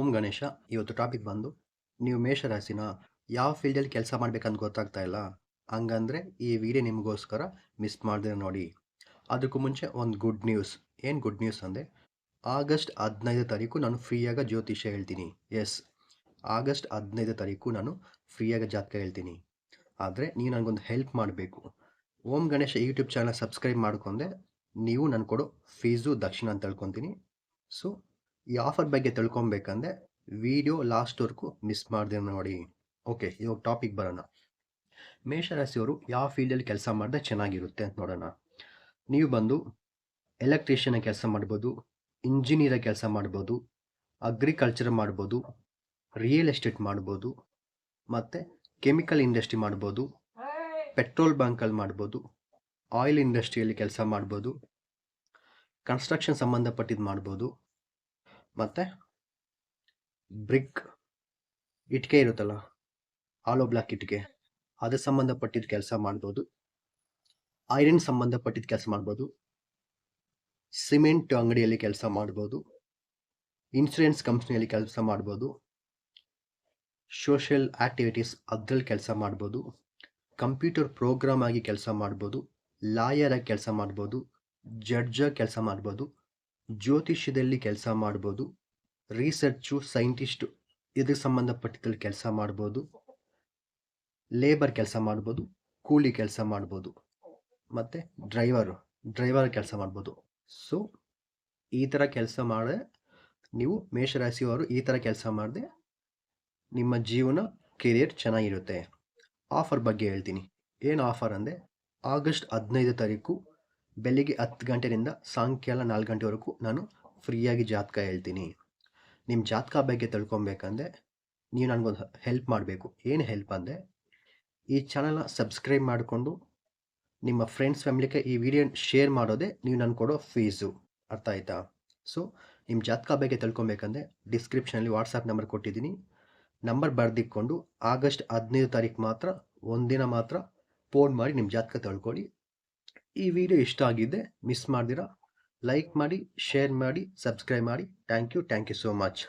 ಓಂ ಗಣೇಶ, ಇವತ್ತು ಟಾಪಿಕ್ ಬಂದು, ನೀವು ಮೇಷರಾಶಿನ ಯಾವ ಫೀಲ್ಡಲ್ಲಿ ಕೆಲಸ ಮಾಡ್ಬೇಕಂತ ಗೊತ್ತಾಗ್ತಾ ಇಲ್ಲ. ಹಂಗಂದ್ರೆ ಈ ವಿಡಿಯೋ ನಿಮಗೋಸ್ಕರ ಮಿಸ್ ಮಾಡಿದ್ರೆ ನೋಡಿ. ಅದಕ್ಕೂ ಮುಂಚೆ ಒಂದು ಗುಡ್ ನ್ಯೂಸ್ ಏನು ಗುಡ್ ನ್ಯೂಸ್ ಅಂದರೆ, ಆಗಸ್ಟ್ ಹದಿನೈದು ತಾರೀಕು ನಾನು ಫ್ರೀಯಾಗಿ ಜ್ಯೋತಿಷ್ಯ ಹೇಳ್ತೀನಿ. ಎಸ್ ಆಗಸ್ಟ್ ಹದಿನೈದು ತಾರೀಕು ನಾನು ಫ್ರೀಯಾಗಿ ಜಾತಕ ಹೇಳ್ತೀನಿ. ಆದರೆ ನೀವು ನನಗೊಂದು ಹೆಲ್ಪ್ ಮಾಡಬೇಕು. Om Ganesha YouTube channel subscribe ಮಾಡ್ಕೊಂಡೆ, ನೀವು ನಾನು ಕೊಡೋ ಫೀಸು ದಕ್ಷಿಣ ಅಂತ ಹೇಳ್ಕೊತೀನಿ ಸೊ ಈ ಆಫರ್ ಬಗ್ಗೆ ತಿಳ್ಕೊಬೇಕಂದ್ರೆ ವಿಡಿಯೋ ಲಾಸ್ಟ್ವರೆಗೂ ಮಿಸ್ ಮಾಡಿದೆ ನೋಡಿ. ಓಕೆ ಇವಾಗ ಟಾಪಿಕ್ ಬರೋಣ. ಮೇಷರಾಶಿಯವರು ಯಾವ ಫೀಲ್ಡಲ್ಲಿ ಕೆಲಸ ಮಾಡಿದ್ರೆ ಚೆನ್ನಾಗಿರುತ್ತೆ ಅಂತ ನೋಡೋಣ. ನೀವು ಬಂದು ಎಲೆಕ್ಟ್ರಿಷಿಯನ್ ಕೆಲಸ ಮಾಡ್ಬೋದು ಇಂಜಿನಿಯರ್ ಕೆಲಸ ಮಾಡ್ಬೋದು ಅಗ್ರಿಕಲ್ಚರ್ ಮಾಡ್ಬೋದು ರಿಯಲ್ ಎಸ್ಟೇಟ್ ಮಾಡ್ಬೋದು, ಮತ್ತು ಕೆಮಿಕಲ್ ಇಂಡಸ್ಟ್ರಿ ಮಾಡ್ಬೋದು ಪೆಟ್ರೋಲ್ ಬಂಕಲ್ಲಿ ಮಾಡ್ಬೋದು ಆಯಿಲ್ ಇಂಡಸ್ಟ್ರಿಯಲ್ಲಿ ಕೆಲಸ ಮಾಡ್ಬೋದು ಕನ್ಸ್ಟ್ರಕ್ಷನ್ ಸಂಬಂಧಪಟ್ಟಿದ್ದು ಮಾಡ್ಬೋದು ಮತ್ತು ಬ್ರಿಕ್ ಇಟ್ಟಿಗೆ ಇರುತ್ತಲ್ಲ ಆಲೋ ಬ್ಲಾಕ್ ಇಟ್ಟಿಗೆ ಅದಕ್ಕೆ ಸಂಬಂಧಪಟ್ಟಿದ್ದ ಕೆಲಸ ಮಾಡ್ಬೋದು. ಐರನ್ ಸಂಬಂಧಪಟ್ಟಿದ್ದ ಕೆಲಸ ಮಾಡ್ಬೋದು. ಸಿಮೆಂಟ್ ಅಂಗಡಿಯಲ್ಲಿ ಕೆಲಸ ಮಾಡ್ಬೋದು. ಇನ್ಶೂರೆನ್ಸ್ ಕಂಪ್ನಿಯಲ್ಲಿ ಕೆಲಸ ಮಾಡ್ಬೋದು. ಸೋಷಿಯಲ್ ಆಕ್ಟಿವಿಟೀಸ್ ಅದ್ರಲ್ಲಿ ಕೆಲಸ ಮಾಡ್ಬೋದು. ಕಂಪ್ಯೂಟರ್ ಪ್ರೋಗ್ರಾಮ್ ಆಗಿ ಕೆಲಸ ಮಾಡ್ಬೋದು. ಲಾಯರ್ ಆಗಿ ಕೆಲಸ ಮಾಡ್ಬೋದು. ಜಡ್ಜ್ ಕೆಲಸ ಮಾಡ್ಬೋದು. ಜ್ಯೋತಿಷ್ಯದಲ್ಲಿ ಕೆಲಸ ಮಾಡ್ಬೋದು. ರಿಸರ್ಚು, ಸೈಂಟಿಸ್ಟು ಇದಕ್ಕೆ ಸಂಬಂಧಪಟ್ಟಿದ್ದಲ್ಲಿ ಕೆಲಸ ಮಾಡ್ಬೋದು. ಲೇಬರ್ ಕೆಲಸ ಮಾಡ್ಬೋದು. ಕೂಲಿ ಕೆಲಸ ಮಾಡ್ಬೋದು. ಮತ್ತು ಡ್ರೈವರು, ಡ್ರೈವರ್ ಕೆಲಸ ಮಾಡ್ಬೋದು. ಸೊ, ಈ ಥರ ಕೆಲಸ ಮಾಡಿದ್ರೆ ನೀವು ಮೇಷರಾಶಿಯವರು ಈ ಥರ ಕೆಲಸ ಮಾಡಿದೆ ನಿಮ್ಮ ಜೀವನ ಕೆರಿಯರ್ ಚೆನ್ನಾಗಿರುತ್ತೆ. ಆಫರ್ ಬಗ್ಗೆ ಹೇಳ್ತೀನಿ. ಏನು ಆಫರ್ ಅಂದರೆ, ಆಗಸ್ಟ್ ಹದಿನೈದು ತಾರೀಕು ಬೆಳಿಗ್ಗೆ ಹತ್ತು ಗಂಟೆಯಿಂದ ಸಾಯಂಕಾಲ ನಾಲ್ಕು ಗಂಟೆವರೆಗೂ ನಾನು ಫ್ರೀಯಾಗಿ ಜಾತಕ ಹೇಳ್ತೀನಿ. ನಿಮ್ಮ ಜಾತಕ ಬಗ್ಗೆ ತಿಳ್ಕೊಬೇಕಂದ್ರೆ ನೀವು ನನಗೊಂದು ಹೆಲ್ಪ್ ಮಾಡಬೇಕು. ಏನು ಹೆಲ್ಪ್ ಅಂದರೆ ಈ ಚಾನಲ್ನ ಸಬ್ಸ್ಕ್ರೈಬ್ ಮಾಡಿಕೊಂಡು ನಿಮ್ಮ ಫ್ರೆಂಡ್ಸ್ ಫ್ಯಾಮಿಲಿಗೆ ಈ ವಿಡಿಯೋ ಶೇರ್ ಮಾಡೋದೇ ನೀವು ನಾನು ಕೊಡೋ ಫೀಸು ಅರ್ಥ ಆಯಿತಾ? ಸೊ ನಿಮ್ಮ ಜಾತಕ ಬಗ್ಗೆ ತಿಳ್ಕೊಬೇಕಂದ್ರೆ ಡಿಸ್ಕ್ರಿಪ್ಷನಲ್ಲಿ ವಾಟ್ಸಪ್ ನಂಬರ್ ಕೊಟ್ಟಿದ್ದೀನಿ. ನಂಬರ್ ಬರೆದಿಕ್ಕೊಂಡು ಆಗಸ್ಟ್ ಹದಿನೈದು ತಾರೀಕು ಮಾತ್ರ, ಒಂದಿನ ಮಾತ್ರ ಫೋನ್ ಮಾಡಿ ನಿಮ್ಮ ಜಾತಕ ತಿಳ್ಕೊಳ್ಳಿ ಈ ವಿಡಿಯೋ ಇಷ್ಟ ಆಗಿದೆ ಮಿಸ್ ಮಾಡ್ದಿರಾ ಲೈಕ್ ಮಾಡಿ ಶೇರ್ ಮಾಡಿ ಸಬ್ಸ್ಕ್ರೈಬ್ ಮಾಡಿ. Thank you thank you so much